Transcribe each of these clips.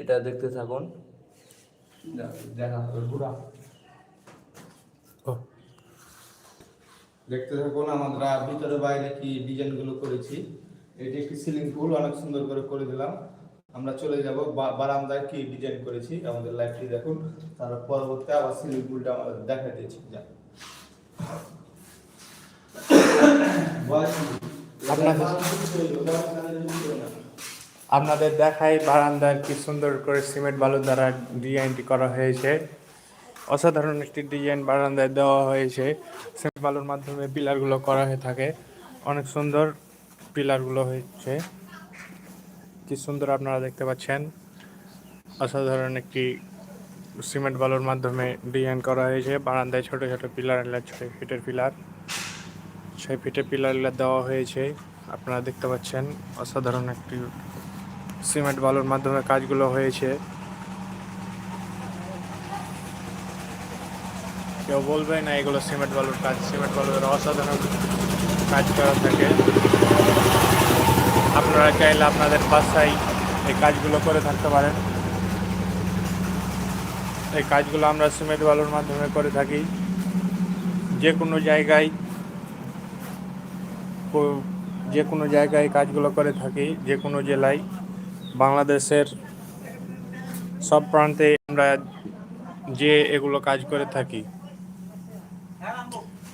এটা দেখতে থাকুন। দেখা হবে দেখতে থাকুন আমরা ভিতরে বাইরে কি ডিজাইনগুলো করেছি। এটি একটি সিলিং ফুল অনেক সুন্দর করে করে দিলাম। আমরা চলে যাব বারান্দায় কি ডিজাইন করেছি আমাদের লাইফটি দেখুন। তারপর পরবর্তী আবার সিলিং ফুলটা আমাদের দেখা দিয়েছি যা। আপনাদের দেখাই বারান্দার কি সুন্দর করে সিমেন্ট বালু দ্বারা ডিজাইনটি করা হয়েছে। অসাধারণ একটি ডিজাইন বারান্দায় দেওয়া হয়েছে। সিমেন্ট বালুর মাধ্যমে পিলারগুলো করা হয়ে থাকে। অনেক সুন্দর পিলারগুলো হয়েছে। কি সুন্দর আপনারা দেখতে পাচ্ছেন। অসাধারণ একটি সিমেন্ট বালুর মাধ্যমে ডিজাইন করা হয়েছে। বারান্দায় ছোট ছোট পিলার ছয় ফিটের পিলার। ছয় ফিটের পিলারগুলো দেওয়া হয়েছে। আপনারা দেখতে পাচ্ছেন অসাধারণ একটি সিমেন্ট বালুর মাধ্যমে কাজগুলো হয়েছে। কেউ বলবে না এগুলো সিমেন্ট বালুর কাজ, সিমেন্ট বালুর অসাধারণ কাজ করা থাকে। আপনারা চাইলে আপনাদের বাসায় এই কাজগুলো করে থাকতে পারেন। এই কাজগুলো আমরা সিমেন্ট বালুর মাধ্যমে করে থাকি। যে কোনো জায়গায় যে কোনো জায়গায় কাজগুলো করে থাকি যে কোনো জেলায়। বাংলাদেশের সব প্রান্তে আমরা যে এগুলো কাজ করে থাকি।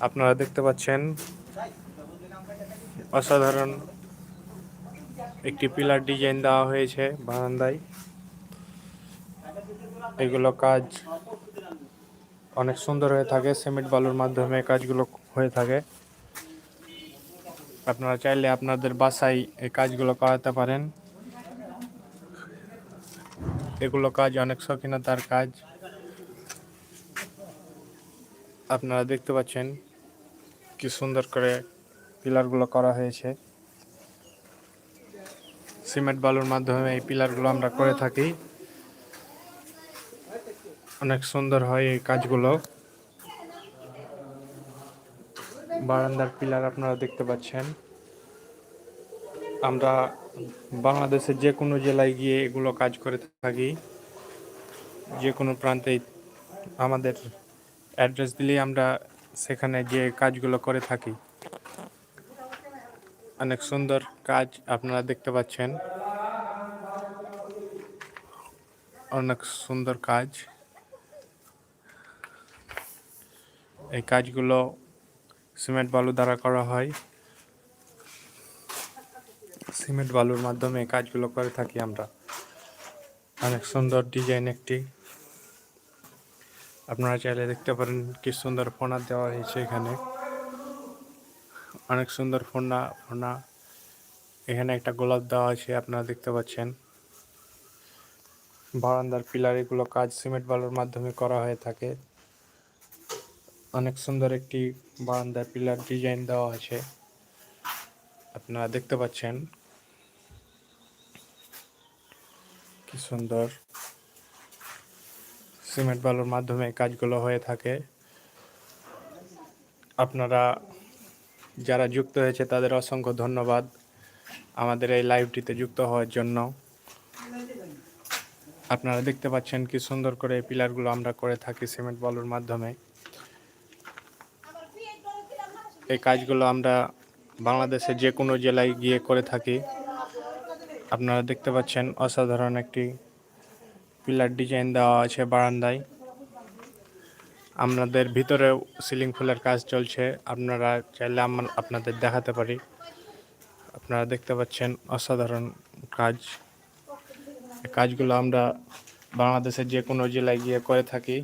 আপনারা দেখতে পাচ্ছেন, অসাধারণ একটি পিলার ডিজাইন দেওয়া হয়েছে বারান্দায়। এগুলো কাজ অনেক সুন্দর হয়ে থাকে, সিমেন্ট বালুর মাধ্যমে কাজগুলো হয়ে থাকে। আপনারা চাইলে আপনাদের বাসায় এই কাজগুলো করাতে পারেন। এগুলো কাজ অনেক শৌখিনতার কাজ। আপনারা দেখতে পাচ্ছেন কি সুন্দর করে পিলারগুলো করা হয়েছে। সিমেন্ট বালুর মাধ্যমে এই পিলারগুলো আমরা করে থাকি। অনেক সুন্দর হয় এই কাজগুলো। বারান্দার পিলার আপনারা দেখতে পাচ্ছেন। আমরা বাংলাদেশের যে কোনো জেলায় গিয়ে এগুলো কাজ করে থাকি। যে কোনো প্রান্তে আমাদের অ্যাড্রেস দিলেই আমরা সেখানে যে কাজগুলো করে থাকি। অনেক সুন্দর কাজ আপনারা দেখতে পাচ্ছেন। অনেক সুন্দর কাজ। এই কাজগুলো সিমেন্ট বালু দ্বারা করা হয়। সিমেন্ট বালুর মাধ্যমে কাজগুলো করে থাকি আমরা। অনেক সুন্দর ডিজাইন একটি। আপনারা চাইলে দেখতে পারেন কি সুন্দর ফোনা দেওয়া হয়েছে এখানে। অনেক সুন্দর ফোনা ফোনা। এখানে একটা গোলাপ দেওয়া আছে, আপনারা দেখতে পাচ্ছেন। বারান্দার পিলার এগুলো কাজ সিমেন্ট বালুর মাধ্যমে করা হয়ে থাকে। অনেক সুন্দর একটি বারান্দার পিলার ডিজাইন দেওয়া আছে। আপনারা দেখতে পাচ্ছেন। কি সুন্দর সিমেন্ট বালুর মাধ্যমে কাজগুলো হয়ে থাকে। আপনারা যারা যুক্ত হয়েছে, তাদের অসংখ্য ধন্যবাদ আমাদের এই লাইভটিতে যুক্ত হওয়ার জন্য। আপনারা দেখতে পাচ্ছেন কি সুন্দর করে এই পিলারগুলো আমরা করে থাকি সিমেন্ট বালুর মাধ্যমে। এই কাজগুলো আমরা বাংলাদেশের যে কোনো জেলায় গিয়ে করে থাকি। আপনারা দেখতে পাচ্ছেন অসাধারণ একটি পিলার ডিজাইন দেওয়া আছে বারান্দায়। আমাদের ভিতরেও সিলিং ফুলের কাজ চলছে, আপনারা চাইলে আমার, আপনাদের দেখাতে পারি। আপনারা দেখতে পাচ্ছেন অসাধারণ কাজ। কাজগুলো আমরা বাংলাদেশের যে কোনো জেলায় গিয়ে করে থাকি।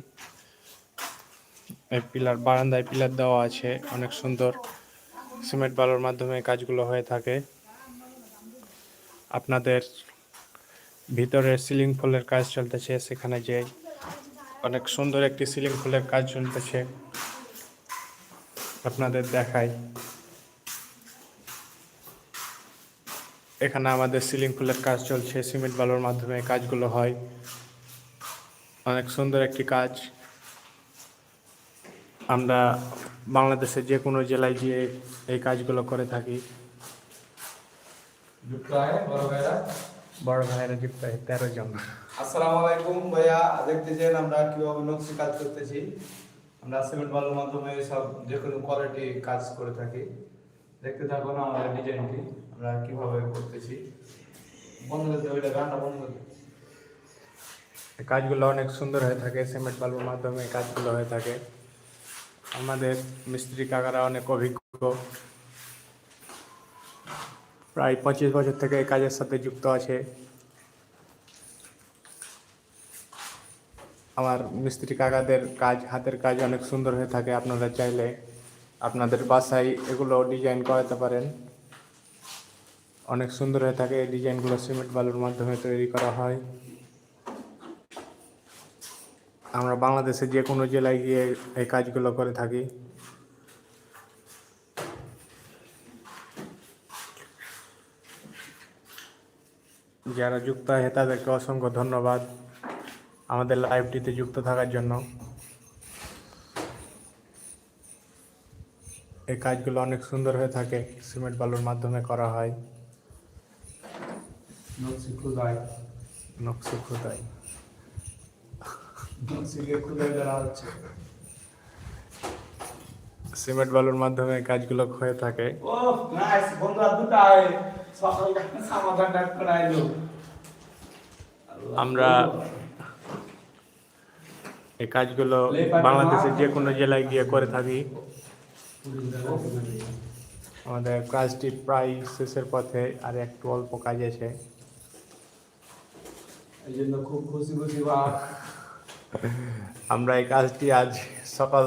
এই পিলার, বারান্দায় পিলার দেওয়া আছে, অনেক সুন্দর সিমেন্ট বালুর মাধ্যমে কাজগুলো হয়ে থাকে। আপনাদের ভিতরে সিলিং ফুলের কাজ চলতেছে, সেখানে যে অনেক সুন্দর একটি সিলিং ফুলের কাজ চলতেছে। আপনাদের দেখাই। এখানে আমাদের সিলিং ফুলের কাজ চলছে, সিমেন্ট বালুর মাধ্যমে কাজগুলো হয়। অনেক সুন্দর একটি কাজ। আমরা বাংলাদেশের যে কোনো জেলায় গিয়ে এই কাজগুলো করে থাকি। যুক্ত হয় বড় ভাইরা। বড় ভাইয়েরা যুক্ত হয় তেরো জন। আসসালামু আলাইকুম ভাইয়া। দেখতেছেন আমরা কীভাবে নকশি কাজ করতেছি। আমরা সিমেন্ট বালুর মাধ্যমে সব যে কোনো কোয়ালিটি কাজ করে থাকি। দেখতে থাকুন আমাদের ডিজাইনটি আমরা কীভাবে করতেছি। বন্ধ করতে ওইটা গানটা বন্ধ করতে কাজগুলো অনেক সুন্দর হয়ে থাকে সিমেন্ট বালুর মাধ্যমে কাজগুলো হয়ে থাকে। আমাদের মিস্ত্রি কাকারা অনেক অভিজ্ঞ। প্রায় পঁচিশ বছর থেকে এই কাজের সাথে যুক্ত আছে। আমার মিস্ত্রি কাকাদের কাজ, হাতের কাজ অনেক সুন্দর হয়ে থাকে আপনারা চাইলে। আপনাদের বাসায় এগুলো ডিজাইন করাতে পারেন। অনেক সুন্দর হয়ে থাকে এই ডিজাইনগুলো সিমেন্ট বালুর মাধ্যমে তৈরি করা হয়। আমরা বাংলাদেশে যে কোনো জেলায় গিয়ে এই কাজগুলো করে থাকি। যারা যুক্ত হয় তাদেরকে অসংখ্য ধন্যবাদ আমাদের লাইভটিতে যুক্ত থাকার জন্য। এই কাজগুলো অনেক সুন্দর হয়ে থাকে সিমেন্ট বালুর মাধ্যমে করা হয়। নকশি খুদাই। খুদাই। সিমেন্ট বালুর মাধ্যমে কাজগুলো হয়ে থাকে। আমরা এই কাজগুলো বাংলাদেশের যে কোনো জেলায় গিয়ে করে থাকি। আমাদের কাজটি প্রায় শেষের পথে আর একটু অল্প কাজ আছে। খুব খুশি খুশি আমরা এই কাজটি আজ সকাল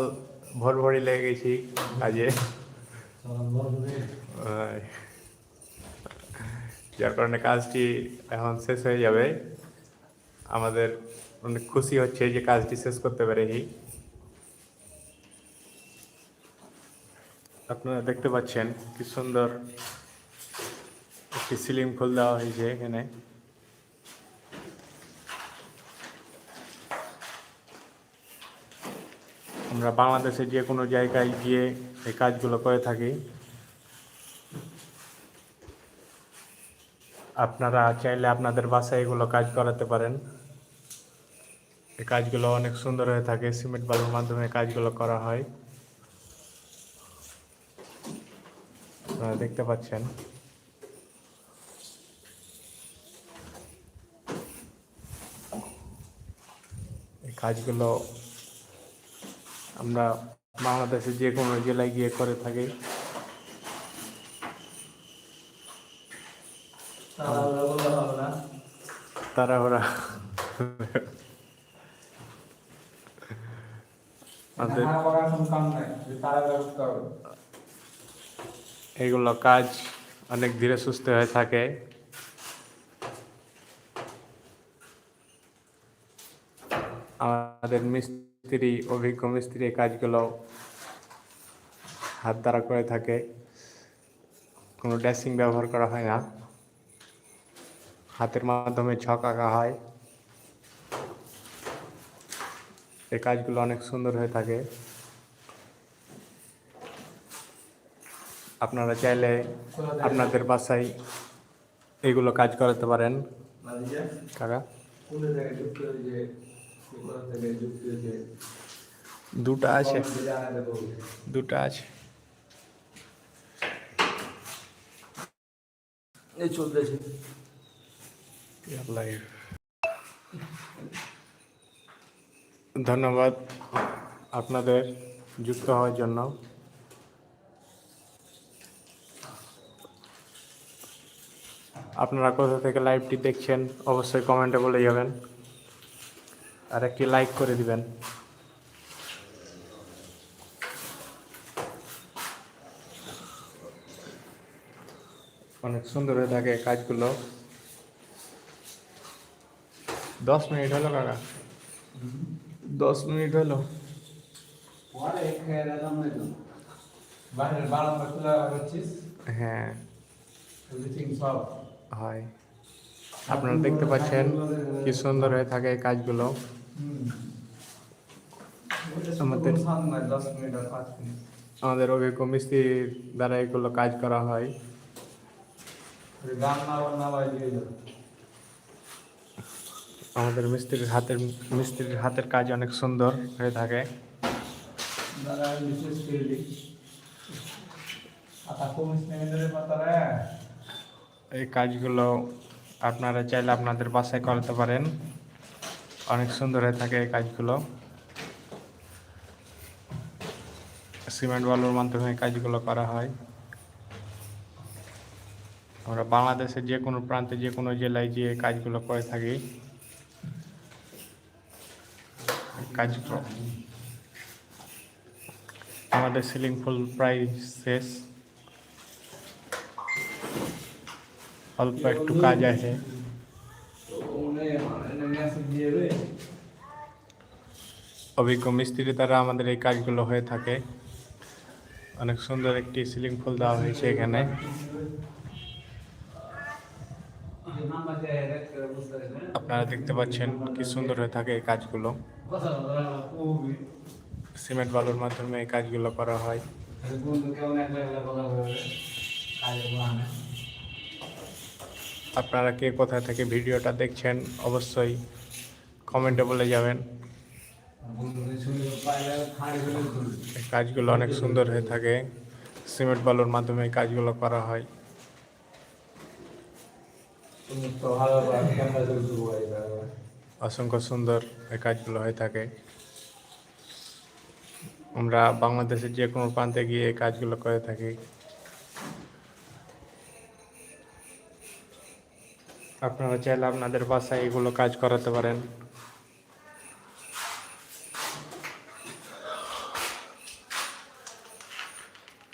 ভোর ভোরই লেগে গেছি কাজে। যার কারণে কাজটি এখন শেষ হয়ে যাবে। আমাদের অনেক খুশি হচ্ছে যে কাজটি শেষ করতে পেরেছি। আপনারা দেখতে পাচ্ছেন কি সুন্দর একটি সিলিং ফুল দেওয়া হয়েছে এখানে। আমরা বাংলাদেশে যে কোনো জায়গায় গিয়ে এই কাজগুলো করে থাকি। আপনারা চাইলে আপনাদের বাসায় এগুলো কাজ করাতে পারেন। এই কাজগুলো অনেক সুন্দর হয়ে থাকে, সিমেন্ট বালুর মাধ্যমে কাজগুলো করা হয়। আপনারা দেখতে পাচ্ছেন। এই কাজগুলো আমরা বাংলাদেশে যে কোনো জেলায় গিয়ে করে থাকি তারা বললে হবে না তারা ওরা আমাদের হাড় বাগান কোনো কাম নাই যে তারা ব্যবস্থা হবে এইগুলো কাজ অনেক ধীরে সুস্থ হয়ে থাকে। আমাদের মিস্ত্রি অভিজ্ঞ মিস্ত্রি কাজগুলো হাত দ্বারা করে থাকে। কোনো ড্রেসিং ব্যবহার করা হয় না। হাতের মাধ্যমে ছক আঁকা হয়। এই কাজগুলো অনেক সুন্দর হয়ে থাকে। আপনারা চাইলে আপনাদের বাসায় এগুলো কাজ করাতে পারেন। কাকা দুটা আছে। দুটা আছে। এই চলতেছে। লাইভ ধন্যবাদ আপনাদের যুক্ত হওয়ার জন্য আপনারা কোথা থেকে লাইভটি দেখছেন অবশ্যই কমেন্টে বলে যাবেন আর একটি লাইক করে দিবেন অনেক সুন্দর হয়ে থাকে কাজগুলো। দশ মিনিট হলো কাকা দশ মিনিট হলো পরে খেয়ে দিলাম না তো বাইরের বারান্দা খোলা রাখছিস হ্যাঁ এভরিথিং সব হয় আপনারা দেখতে পাচ্ছেন কি সুন্দর হয়ে থাকে এই কাজগুলো আমাদের- আমাদের দশ মিনিট আর পাঁচ মিনিট আমাদের অভিজ্ঞ মিস্ত্রির দ্বারা এগুলো কাজ করা হয় গান না না বাজিয়ে যাবে আমাদের মিস্ত্রির হাতের মিস্ত্রির হাতের কাজ অনেক সুন্দর হয়ে থাকে। এই কাজগুলো আপনারা চাইলে আপনাদের বাসায় করতে পারেন। অনেক সুন্দর হয়ে থাকে এই কাজগুলো। সিমেন্ট বালুর মাধ্যমে কাজগুলো করা হয়। আমরা বাংলাদেশের যে কোনো প্রান্তে, যে কোনো জেলায় যে কাজগুলো করে থাকি। কাজগুলো আমাদের সিলিং ফুল প্রায় শেষ। অল্প একটু কাজ আছে। অভিজ্ঞ মিস্ত্রি দ্বারা আমাদের এই কাজগুলো হয়ে থাকে। অনেক সুন্দর একটি সিলিং ফুল দেওয়া হয়েছে এখানে। আপনারা দেখতে পাচ্ছেন কি সুন্দর হয়ে থাকে এই কাজগুলো। সিমেন্ট বালুর মাধ্যমে এই কাজগুলো করা হয়। আপনারা কে কোথা থেকে ভিডিওটা দেখছেন অবশ্যই কমেন্টে বলে যাবেন। কাজগুলো অনেক সুন্দর হয়ে থাকে। সিমেন্ট বালুর মাধ্যমে কাজগুলো করা হয়। অসংখ্য সুন্দর এই কাজগুলো হয়ে থাকে। আমরা বাংলাদেশের যে কোনো প্রান্তে গিয়ে এই কাজগুলো করে থাকি। আপনারা চাইলে আপনাদের বাসায় এগুলো কাজ করাতে পারেন।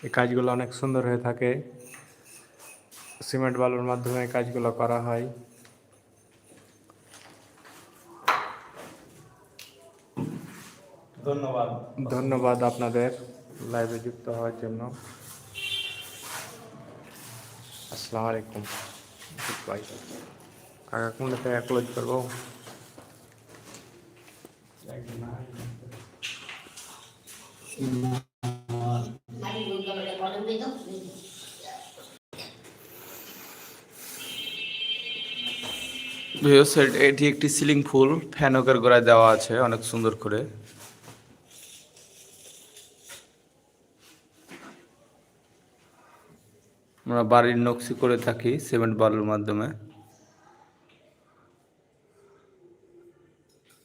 এই কাজগুলো অনেক সুন্দর হয়ে থাকে। সিমেন্ট বালুর মাধ্যমে কাজগুলো করা হয়। ধন্যবাদ। ধন্যবাদ আপনাদের লাইভে যুক্ত হওয়ার জন্য। আসসালামু আলাইকুম। বাই কাকা কোন থেকে ক্লোজ করব? এটি একটি সিলিং ফুল। ফ্যানকের গোড়ায় দেওয়া আছে, অনেক সুন্দর করে। আমরা বাড়ির নকশি করে থাকি, সিমেন্ট বালুর মাধ্যমে।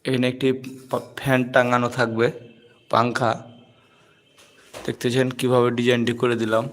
এখানে একটি ফ্যান টাঙানো থাকবে, পাংখা। দেখতেছেন কীভাবে ডিজাইনটি করে দিলাম।